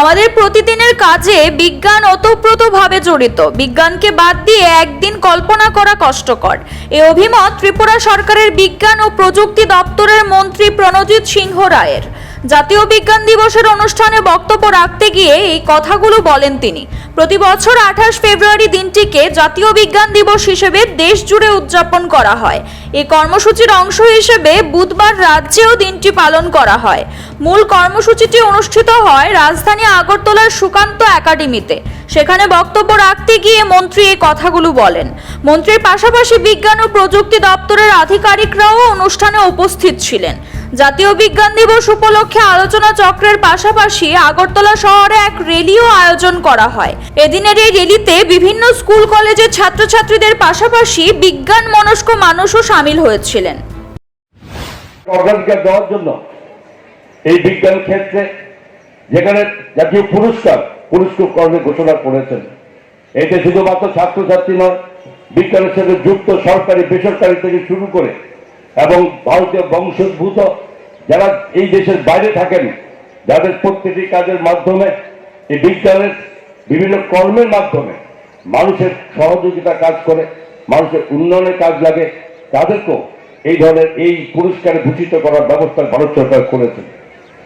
আমাদের প্রতিদিনের কাজে বিজ্ঞান ওতপ্রোতভাবে জড়িত। বিজ্ঞানকে বাদ দিয়ে একদিন কল্পনা করা কষ্টকর। এ অভিমত ত্রিপুরা সরকারের বিজ্ঞান ও প্রযুক্তি দপ্তরের মন্ত্রী প্রণজিৎ সিংহ রায়ের। জাতীয় বিজ্ঞান দিবসের অনুষ্ঠানে বক্তব্য রাখতে গিয়ে এই কথাগুলো বলেন তিনি। প্রতি বছর আঠাশ ফেব্রুয়ারি দিনটিকে জাতীয় বিজ্ঞান দিবস হিসেবে দেশ জুড়ে উদযাপন করা হয়। এই কর্মসূচির অংশ হিসেবে বুধবার রাজ্যেও দিনটি পালন করা হয়। মূল কর্মসূচিটি অনুষ্ঠিত হয় রাজধানী আগরতলার সুকান্ত একাডেমিতে। সেখানে বক্তব্য রাখতে গিয়ে মন্ত্রী এই কথাগুলো বলেন। মন্ত্রীর পাশাপাশি বিজ্ঞান ও প্রযুক্তি দপ্তরের আধিকারিকরাও অনুষ্ঠানে উপস্থিত ছিলেন। জাতীয় বিজ্ঞান দিবস উপলক্ষে আলোচনা চক্রের পাশাপাশি আগরতলা শহরে এক র্যালিও আয়োজন করা হয়। এদিনের এই র্যালিতে বিভিন্ন স্কুল, কলেজের ছাত্রছাত্রীদের পাশাপাশি বিজ্ঞান মনস্ক মানুষও সামিল হয়েছিলেন। অগ্রাধিকার দেওয়ার জন্য এই বিজ্ঞান ক্ষেত্রে যেখানে জাতীয় পুরস্কার পুরস্কার কর্মে ঘোষণা করেছেন, এতে শুধুমাত্র ছাত্রছাত্রী নয়, বিজ্ঞানের সাথে যুক্ত সরকারি, বেসরকারি থেকে শুরু করে এবং ভারতীয় বংশোদ্ভূত যারা এই দেশের বাইরে থাকেন, যাদের প্রত্যেকটি কাজের মাধ্যমে, এই বিজ্ঞানের বিভিন্ন কর্মের মাধ্যমে মানুষের সহযোগিতা কাজ করে, মানুষের উন্নয়নের কাজ লাগে, তাদেরকেও এই ধরনের এই পুরস্কারে ভূষিত করার ব্যবস্থা ভারত সরকার করেছে।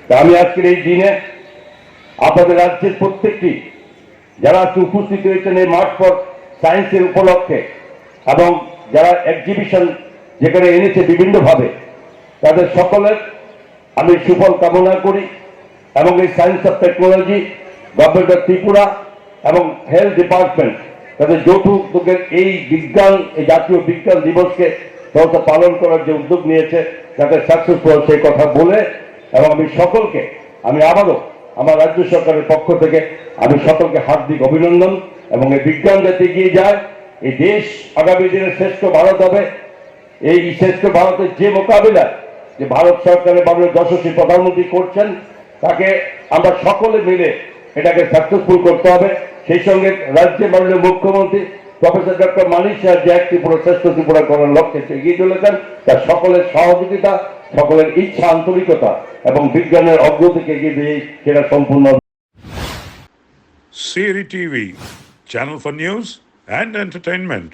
তা আমি আজকের এই দিনে আপনাদের রাজ্যের প্রত্যেকটি, যারা আজকে উপস্থিত হয়েছেন এই মাঠ ফর সায়েন্সের উপলক্ষে এবং যারা এক্সিবিশন যেখানে এনেছে বিভিন্নভাবে, তাদের সকলের আমি সুফল কামনা করি এবং এই science of technology government of Tripura এবং হেলথ ডিপার্টমেন্ট তাদের যৌথ উদ্যোগের এই বিজ্ঞান, এই জাতীয় বিজ্ঞান দিবসকে ব্যবস্থা পালন করার যে উদ্যোগ নিয়েছে, যাতে সাকসেসফুল সেই কথা বলে এবং আমি সকলকে, আমি আবারও আমার রাজ্য সরকারের পক্ষ থেকে আমি সকলকে হার্দিক অভিনন্দন এবং এই বিজ্ঞান যাতে এগিয়ে যায়, এই দেশ আগামী দিনে শ্রেষ্ঠ ভারত হবে, এই শ্রেষ্ঠ ভারতের যে মোকাবিলা যে ভারত সরকারের মাননীয় যশস্বী প্রধানমন্ত্রী করছেন তাকে আমরা সকলে মিলে এটাকে সাকসেসফুল করতে হবে সেই সঙ্গে রাজ্যের মাননীয় মুখ্যমন্ত্রী প্রফেসর ডক্টর মানিক শাহ যে এক ত্রিপুরা শ্রেষ্ঠ ত্রিপুরা করার লক্ষ্যে এগিয়ে চলেছেন তার সকলের সহযোগিতা সকলের ইচ্ছা আন্তরিকতা এবং বিজ্ঞানের অগ্রগতিকে এগিয়ে দিয়ে সেটা সম্পূর্ণ Siri TV, channel for news and entertainment.